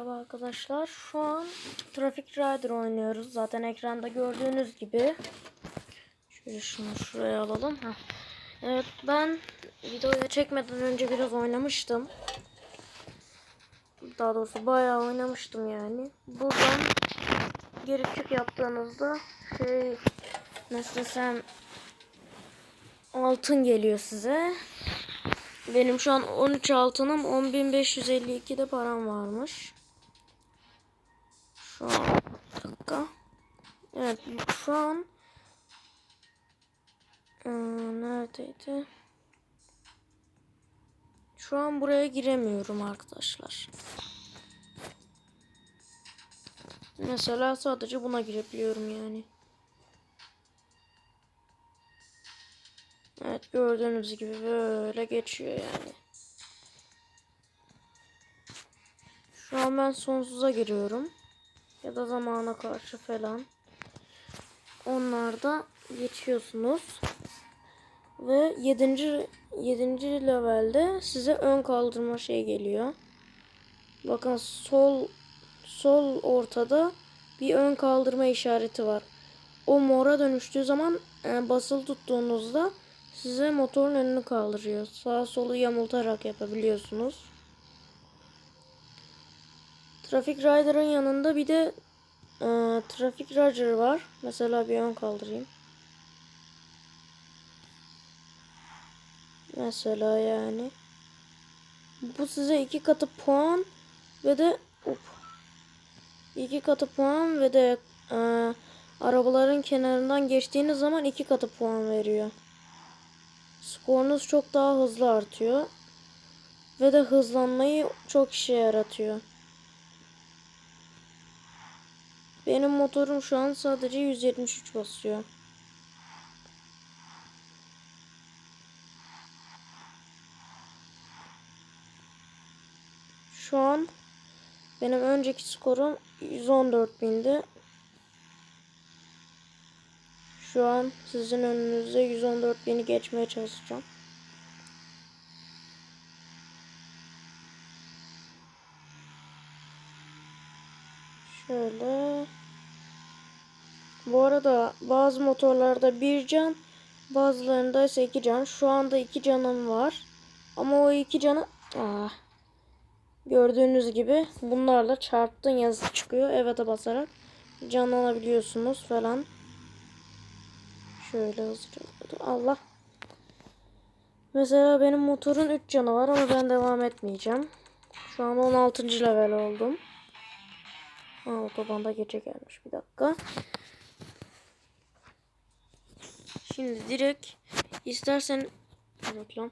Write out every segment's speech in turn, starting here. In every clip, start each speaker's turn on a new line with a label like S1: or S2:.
S1: Merhaba arkadaşlar. Şu an Traffic Rider oynuyoruz. Zaten ekranda gördüğünüz gibi. Şöyle şunu şuraya alalım. Heh. Evet ben videoyu çekmeden önce biraz oynamıştım. Daha doğrusu bayağı oynamıştım yani. Buradan geri çık yaptığınızda şey nasıl desem altın geliyor size. Benim şu an 13 altınım 10.552 de param varmış. Şu an dakika. Evet şu an ee, neredeydi? Şu an buraya giremiyorum arkadaşlar. Mesela sadece buna girebiliyorum yani. Evet gördüğünüz gibi böyle geçiyor yani. Şu an ben sonsuza giriyorum. Ya da zamana karşı falan. Onlarda geçiyorsunuz. Ve 7. 7. levelde size ön kaldırma şey geliyor. Bakın sol sol ortada bir ön kaldırma işareti var. O mora dönüştüğü zaman e, basılı tuttuğunuzda size motorun önünü kaldırıyor. Sağ solu yamultarak yapabiliyorsunuz. Traffic Rider'ın yanında bir de e, Traffic Rider var. Mesela bir ön kaldırayım. Mesela yani. Bu size iki katı puan ve de up, iki katı puan ve de e, arabaların kenarından geçtiğiniz zaman iki katı puan veriyor. Skorunuz çok daha hızlı artıyor. Ve de hızlanmayı çok işe yaratıyor. Benim motorum şu an sadece 173 basıyor. Şu an benim önceki skorum 114 bindi. Şu an sizin önünüzde 114 bini geçmeye çalışacağım. Şöyle. Bu arada bazı motorlarda bir can, bazılarında ise iki can. Şu anda iki canım var. Ama o iki canı... Ah. Gördüğünüz gibi bunlarla çarptın yazı çıkıyor. Evet'e basarak canlanabiliyorsunuz falan. Şöyle hızlıca. Allah. Mesela benim motorun 3 canı var ama ben devam etmeyeceğim. Şu an 16. level oldum. Ha, otobanda gece gelmiş. Bir dakika. Şimdi direkt istersen reklam.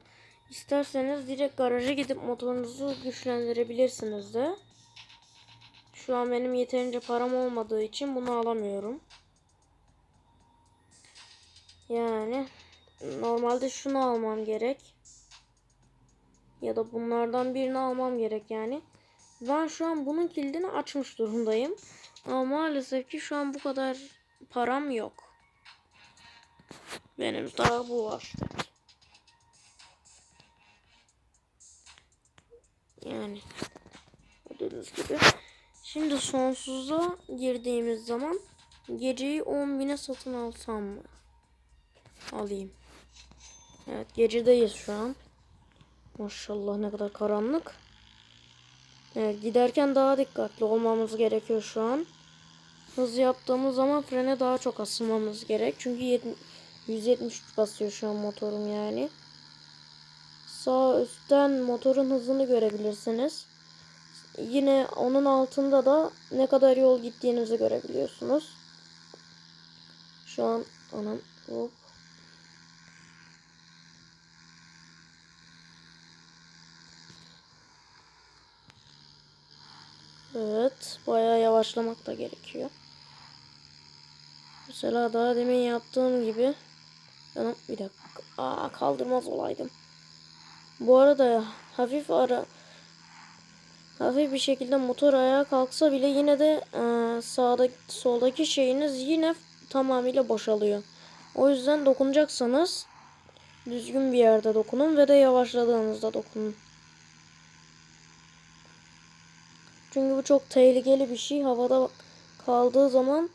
S1: İsterseniz direkt garaja gidip motorunuzu güçlendirebilirsiniz de. Şu an benim yeterince param olmadığı için bunu alamıyorum. Yani normalde şunu almam gerek. Ya da bunlardan birini almam gerek yani. Ben şu an bunun kilidini açmış durumdayım. Ama maalesef ki şu an bu kadar param yok. Benim daha bu var. Yani gördüğünüz gibi. Şimdi sonsuza girdiğimiz zaman geceyi 10 bine satın alsam mı? Alayım. Evet gecedeyiz şu an. Maşallah ne kadar karanlık. Evet giderken daha dikkatli olmamız gerekiyor şu an. Hız yaptığımız zaman frene daha çok asılmamız gerek. Çünkü 173 basıyor şu an motorum yani. Sağ üstten motorun hızını görebilirsiniz. Yine onun altında da ne kadar yol gittiğinizi görebiliyorsunuz. Şu an anam hop Evet. Bayağı yavaşlamak da gerekiyor. Mesela daha demin yaptığım gibi. Canım bir dakika. Aa kaldırmaz olaydım. Bu arada hafif ara hafif bir şekilde motor ayağa kalksa bile yine de e, sağdaki soldaki şeyiniz yine tamamıyla boşalıyor. O yüzden dokunacaksanız düzgün bir yerde dokunun ve de yavaşladığınızda dokunun. Çünkü bu çok tehlikeli bir şey. Havada kaldığı zaman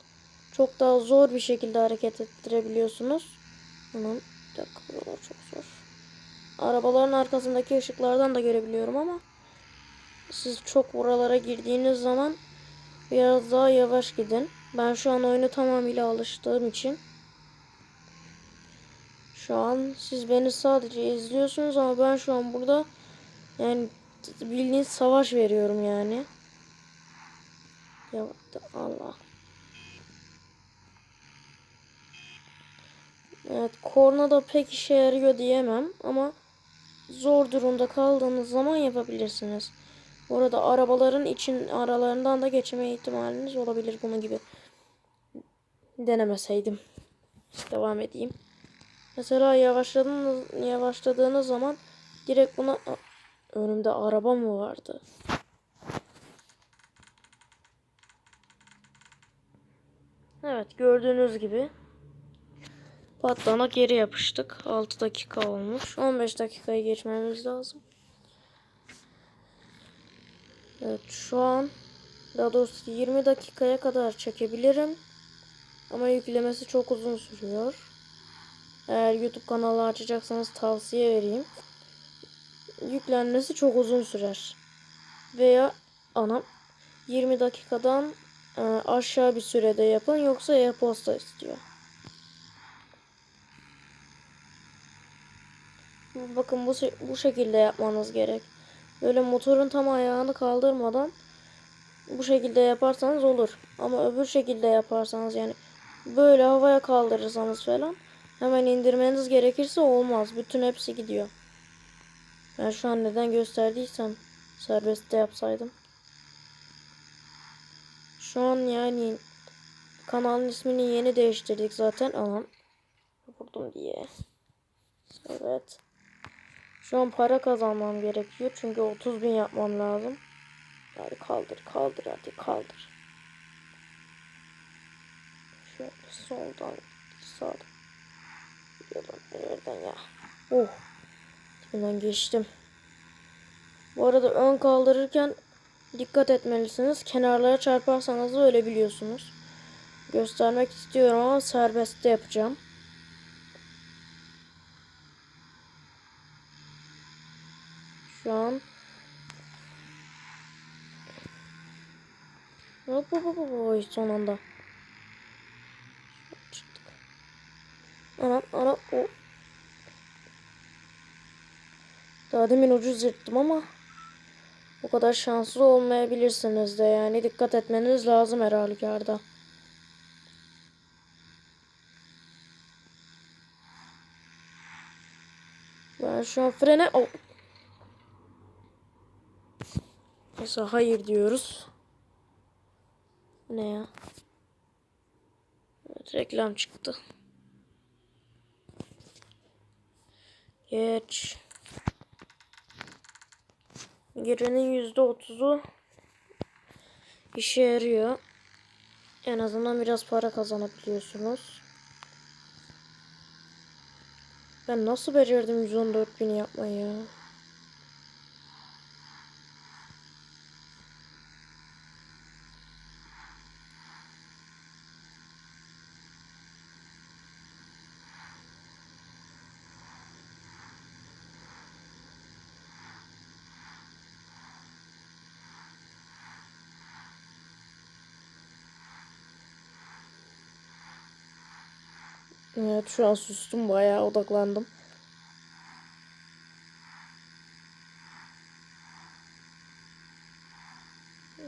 S1: çok daha zor bir şekilde hareket ettirebiliyorsunuz. Bunun bir dakika çok zor. Arabaların arkasındaki ışıklardan da görebiliyorum ama siz çok buralara girdiğiniz zaman biraz daha yavaş gidin. Ben şu an oyunu tamamıyla alıştığım için şu an siz beni sadece izliyorsunuz ama ben şu an burada yani bildiğiniz savaş veriyorum yani. Ya Allah. Evet korna da pek işe yarıyor diyemem ama zor durumda kaldığınız zaman yapabilirsiniz. Orada arabaların için aralarından da geçme ihtimaliniz olabilir bunun gibi. Denemeseydim. Devam edeyim. Mesela yavaşladığınız, yavaşladığınız zaman direkt buna önümde araba mı vardı? Evet gördüğünüz gibi patlana geri yapıştık. 6 dakika olmuş. 15 dakikayı geçmemiz lazım. Evet şu an daha doğrusu 20 dakikaya kadar çekebilirim. Ama yüklemesi çok uzun sürüyor. Eğer YouTube kanalı açacaksanız tavsiye vereyim. Yüklenmesi çok uzun sürer. Veya anam 20 dakikadan e, aşağı bir sürede yapın yoksa e-posta istiyor. Bakın bu bu şekilde yapmanız gerek. Böyle motorun tam ayağını kaldırmadan bu şekilde yaparsanız olur. Ama öbür şekilde yaparsanız yani böyle havaya kaldırırsanız falan hemen indirmeniz gerekirse olmaz. Bütün hepsi gidiyor. Ben şu an neden gösterdiysem serbestte yapsaydım. Şu an yani kanalın ismini yeni değiştirdik zaten. Anam. Vurdum diye. Evet. Şu an para kazanmam gerekiyor. Çünkü 30 bin yapmam lazım. Hadi kaldır kaldır hadi kaldır. Şöyle soldan sağdan. Yalan nereden ya. Oh. Tipinden geçtim. Bu arada ön kaldırırken dikkat etmelisiniz. Kenarlara çarparsanız da ölebiliyorsunuz. Göstermek istiyorum ama serbestte yapacağım. Şu an Hop hop hop hop son anda. Çıktık. Anam anam o. Daha demin ucuz yırttım ama o kadar şanslı olmayabilirsiniz de yani dikkat etmeniz lazım her halükarda. Ben şu an frene... Oh. Mesela hayır diyoruz. Ne ya? Evet, reklam çıktı. Geç. Girenin yüzde otuzu işe yarıyor. En azından biraz para kazanabiliyorsunuz. Ben nasıl becerdim 114 bin yapmayı ya? Evet şu an sustum bayağı odaklandım.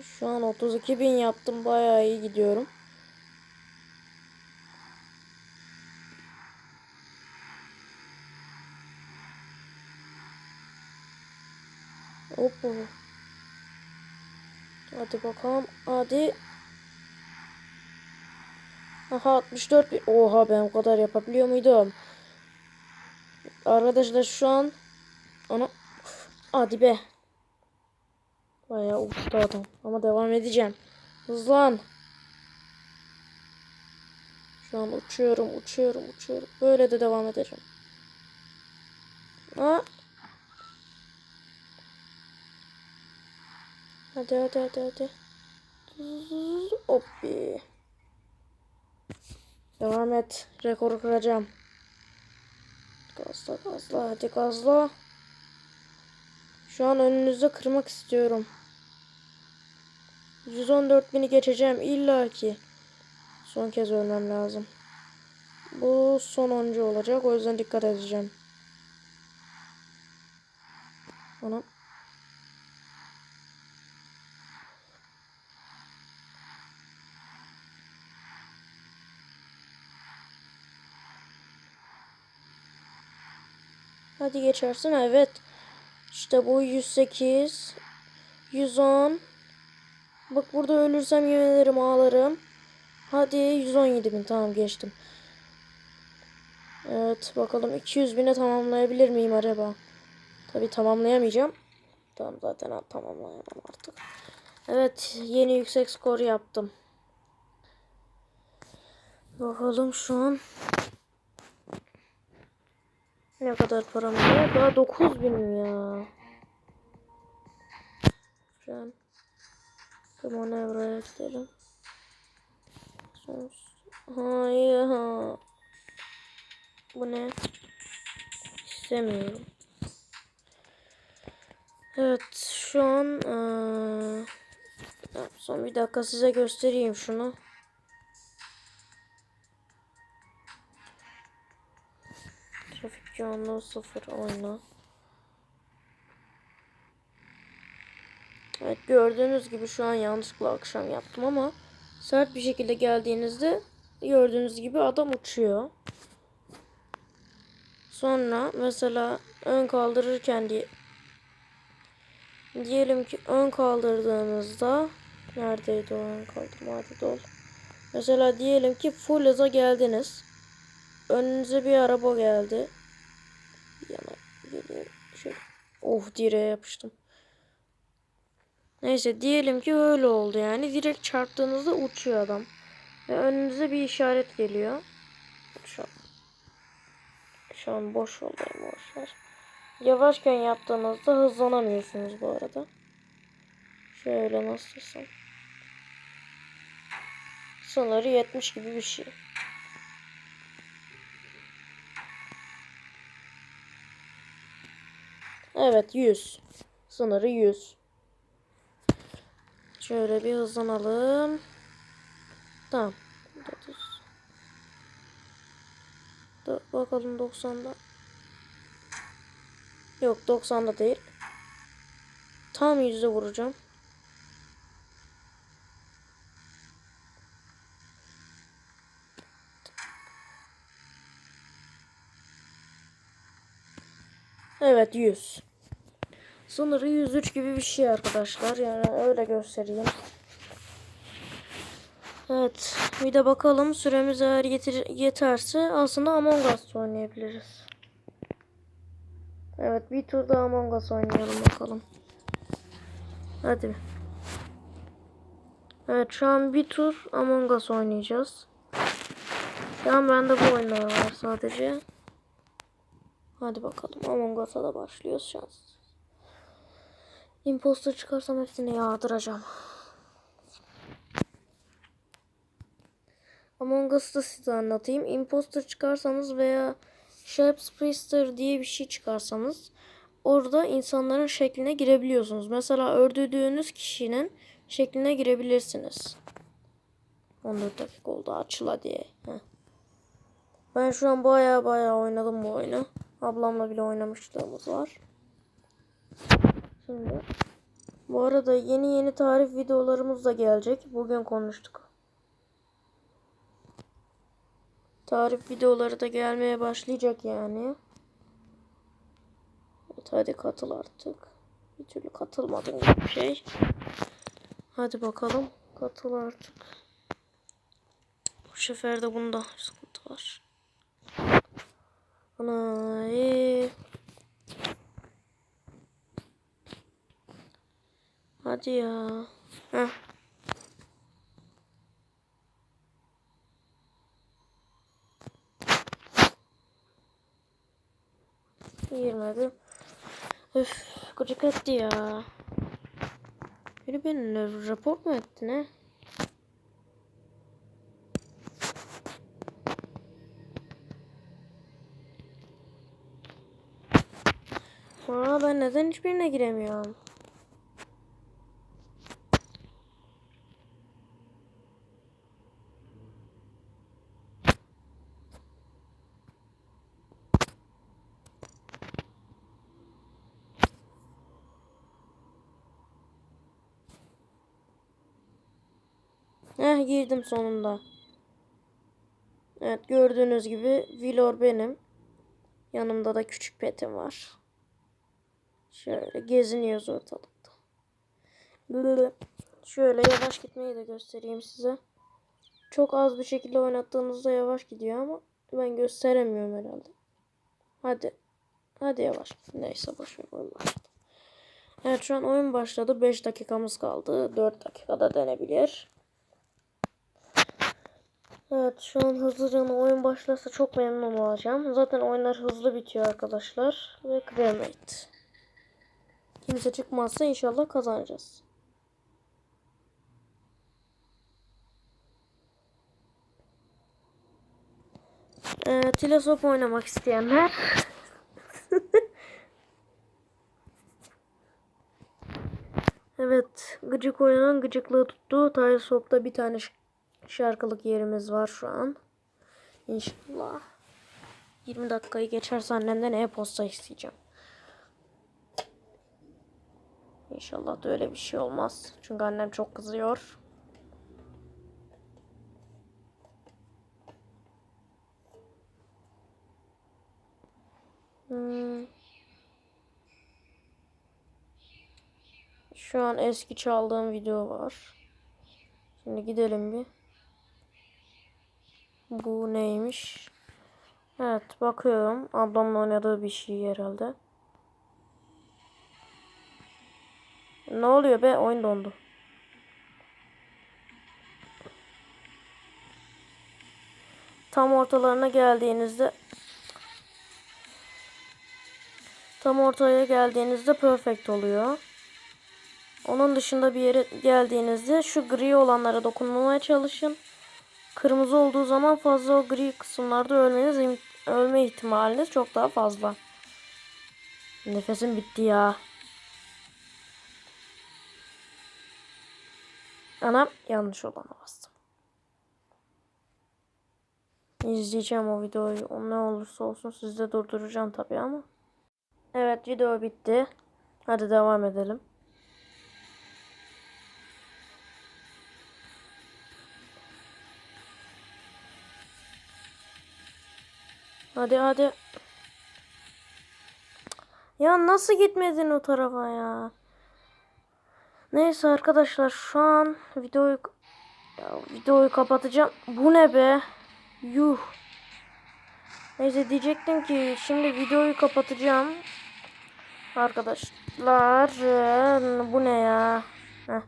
S1: Şu an 32 bin yaptım bayağı iyi gidiyorum. Hoppa. Hadi bakalım. Hadi. Aha 64 bin. Oha ben o kadar yapabiliyor muydum? Arkadaşlar şu an onu hadi be. Bayağı uçtu. Ama devam edeceğim. Hızlan. Şu an uçuyorum, uçuyorum, uçuyorum. Böyle de devam edeceğim. Ha? Hadi hadi hadi hadi. Hoppi. Devam et. Rekoru kıracağım. Gazla gazla hadi gazla. Şu an önünüzde kırmak istiyorum. 114 bini geçeceğim illa ki. Son kez ölmem lazım. Bu sonuncu olacak o yüzden dikkat edeceğim. Ona Hadi geçersin. Evet. İşte bu 108. 110. Bak burada ölürsem yemin ederim ağlarım. Hadi 117 bin. Tamam geçtim. Evet bakalım 200 bine tamamlayabilir miyim acaba? Tabi tamamlayamayacağım. Tamam zaten tamamlayamam artık. Evet yeni yüksek skor yaptım. Bakalım şu an ne kadar param var? Daha 9000 ya. Şu an bir manevraya gidelim. Hayır. Ha. Bu ne? İstemiyorum. Evet şu an ee, son bir dakika size göstereyim şunu. Yoğunluğu sıfır oyna. Evet gördüğünüz gibi şu an yanlışlıkla akşam yaptım ama sert bir şekilde geldiğinizde gördüğünüz gibi adam uçuyor. Sonra mesela ön kaldırırken diye diyelim ki ön kaldırdığınızda neredeydi o ön kaldırma hadi dol. Mesela diyelim ki full hıza geldiniz. Önünüze bir araba geldi. Yana geliyor. Şöyle. Of direğe yapıştım. Neyse diyelim ki öyle oldu yani. Direkt çarptığınızda uçuyor adam. Ve önünüze bir işaret geliyor. Şu an, şu an boş yoldayım boşver. Yavaşken yaptığınızda hızlanamıyorsunuz bu arada. Şöyle nasıl desem. Sınırı 70 gibi bir şey. Evet 100. Sınırı 100. Şöyle bir hızlanalım. Tamam. Dur, bakalım 90'da. Yok 90'da değil. Tam yüzde vuracağım. Evet 100. Sınırı 103 gibi bir şey arkadaşlar. Yani öyle göstereyim. Evet. Bir de bakalım süremiz eğer yeter yeterse aslında Among Us oynayabiliriz. Evet bir tur daha Among Us oynayalım bakalım. Hadi. Evet şu an bir tur Among Us oynayacağız. Şu an bende bu oyunlar var sadece. Hadi bakalım Among Us'a da başlıyoruz şans. Imposter çıkarsam hepsini yağdıracağım. Among Us'ta size anlatayım. Imposter çıkarsanız veya Shapes Priester diye bir şey çıkarsanız orada insanların şekline girebiliyorsunuz. Mesela öldürdüğünüz kişinin şekline girebilirsiniz. 14 dakika oldu açıla diye. Heh. Ben şu an baya baya oynadım bu oyunu. Ablamla bile oynamışlığımız var. Şimdi bu arada yeni yeni tarif videolarımız da gelecek. Bugün konuştuk. Tarif videoları da gelmeye başlayacak yani. Evet hadi katıl artık. Bir türlü katılmadın gibi şey. Hadi bakalım. Katıl artık. Bu sefer de bunda sıkıntı var. Ana iyi. Hadi ya. Heh. Girmedi. Öf gıcık etti ya. Biri beni rapor mu etti ne? Aa ben neden hiçbirine giremiyorum? Heh girdim sonunda. Evet gördüğünüz gibi Vilor benim. Yanımda da küçük petim var. Şöyle geziniyoruz ortalıkta. Şöyle yavaş gitmeyi de göstereyim size. Çok az bir şekilde oynattığınızda yavaş gidiyor ama ben gösteremiyorum herhalde. Hadi. Hadi yavaş. Neyse boşver oyun. Evet şu an oyun başladı. 5 dakikamız kaldı. 4 dakikada denebilir. Evet şu an hızlıca oyun başlarsa çok memnun olacağım. Zaten oyunlar hızlı bitiyor arkadaşlar. Ve cremate. Kimse çıkmazsa inşallah kazanacağız. Ee, Tilesop oynamak isteyenler. evet. Gıcık oyunun gıcıklığı tuttu. Tilesop'ta bir tane şarkılık yerimiz var şu an. İnşallah. 20 dakikayı geçerse annemden e-posta isteyeceğim. İnşallah da öyle bir şey olmaz. Çünkü annem çok kızıyor. Hmm. Şu an eski çaldığım video var. Şimdi gidelim bir. Bu neymiş? Evet bakıyorum. Ablamla oynadığı bir şey herhalde. Ne oluyor be? Oyun dondu. Tam ortalarına geldiğinizde Tam ortaya geldiğinizde perfect oluyor. Onun dışında bir yere geldiğinizde şu gri olanlara dokunmamaya çalışın. Kırmızı olduğu zaman fazla o gri kısımlarda ölmeniz ölme ihtimaliniz çok daha fazla. Nefesim bitti ya. Anam yanlış olana bastım. İzleyeceğim o videoyu. O ne olursa olsun sizde durduracağım tabii ama. Evet video bitti. Hadi devam edelim. Hadi hadi. Ya nasıl gitmedin o tarafa ya? Neyse arkadaşlar şu an videoyu ya, videoyu kapatacağım. Bu ne be? Yuh. Neyse diyecektim ki şimdi videoyu kapatacağım. Arkadaşlar bu ne ya? Heh.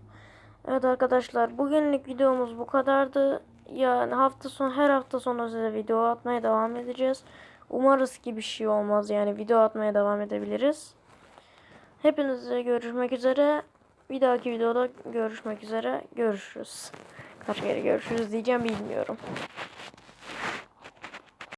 S1: Evet arkadaşlar bugünlük videomuz bu kadardı. Yani hafta sonu her hafta sonu size video atmaya devam edeceğiz. Umarız ki bir şey olmaz yani video atmaya devam edebiliriz. Hepinize görüşmek üzere. Bir dahaki videoda görüşmek üzere. Görüşürüz. Kaç kere görüşürüz diyeceğim bilmiyorum.